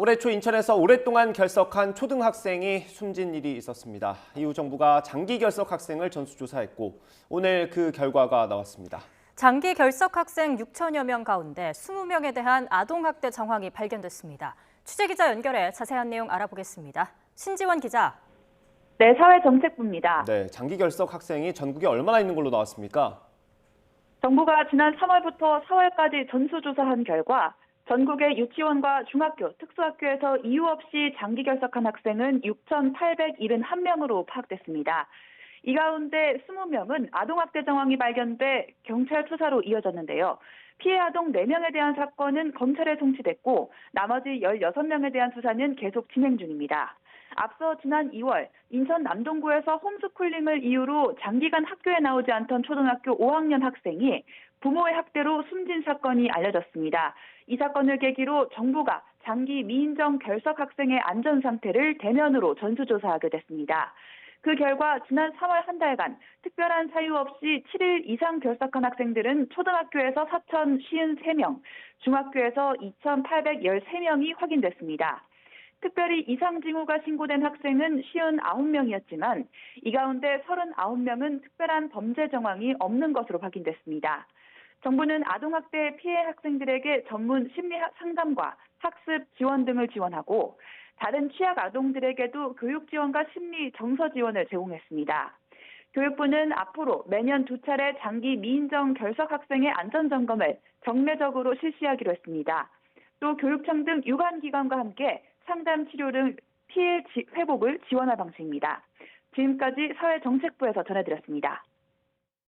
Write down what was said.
올해 초 인천에서 오랫동안 결석한 초등학생이 숨진 일이 있었습니다. 이후 정부가 장기 결석 학생을 전수조사했고 오늘 그 결과가 나왔습니다. 장기 결석 학생 6천여 명 가운데 20명에 대한 아동학대 정황이 발견됐습니다. 취재기자 연결해 자세한 내용 알아보겠습니다. 신지원 기자. 네, 사회정책부입니다. 네, 장기 결석 학생이 전국에 얼마나 있는 걸로 나왔습니까? 정부가 지난 3월부터 4월까지 전수조사한 결과 전국의 유치원과 중학교, 특수학교에서 이유 없이 장기 결석한 학생은 6,871명으로 파악됐습니다. 이 가운데 20명은 아동학대 정황이 발견돼 경찰 수사로 이어졌는데요. 피해 아동 4명에 대한 사건은 검찰에 송치됐고 나머지 16명에 대한 수사는 계속 진행 중입니다. 앞서 지난 2월 인천 남동구에서 홈스쿨링을 이유로 장기간 학교에 나오지 않던 초등학교 5학년 학생이 부모의 학대로 숨진 사건이 알려졌습니다. 이 사건을 계기로 정부가 장기 미인정 결석 학생의 안전 상태를 대면으로 전수조사하게 됐습니다. 그 결과 지난 3월 한 달간 특별한 사유 없이 7일 이상 결석한 학생들은 초등학교에서 4,053명, 중학교에서 2,813명이 확인됐습니다. 특별히 이상 징후가 신고된 학생은 59명이었지만 이 가운데 39명은 특별한 범죄 정황이 없는 것으로 확인됐습니다. 정부는 아동학대 피해 학생들에게 전문 심리 상담과 학습 지원 등을 지원하고 다른 취약 아동들에게도 교육 지원과 심리 정서 지원을 제공했습니다. 교육부는 앞으로 매년 두 차례 장기 미인정 결석 학생의 안전 점검을 정례적으로 실시하기로 했습니다. 또 교육청 등 유관 기관과 함께 상담 치료 등 피해 회복을 지원할 방식입니다. 지금까지 사회정책부에서 전해드렸습니다.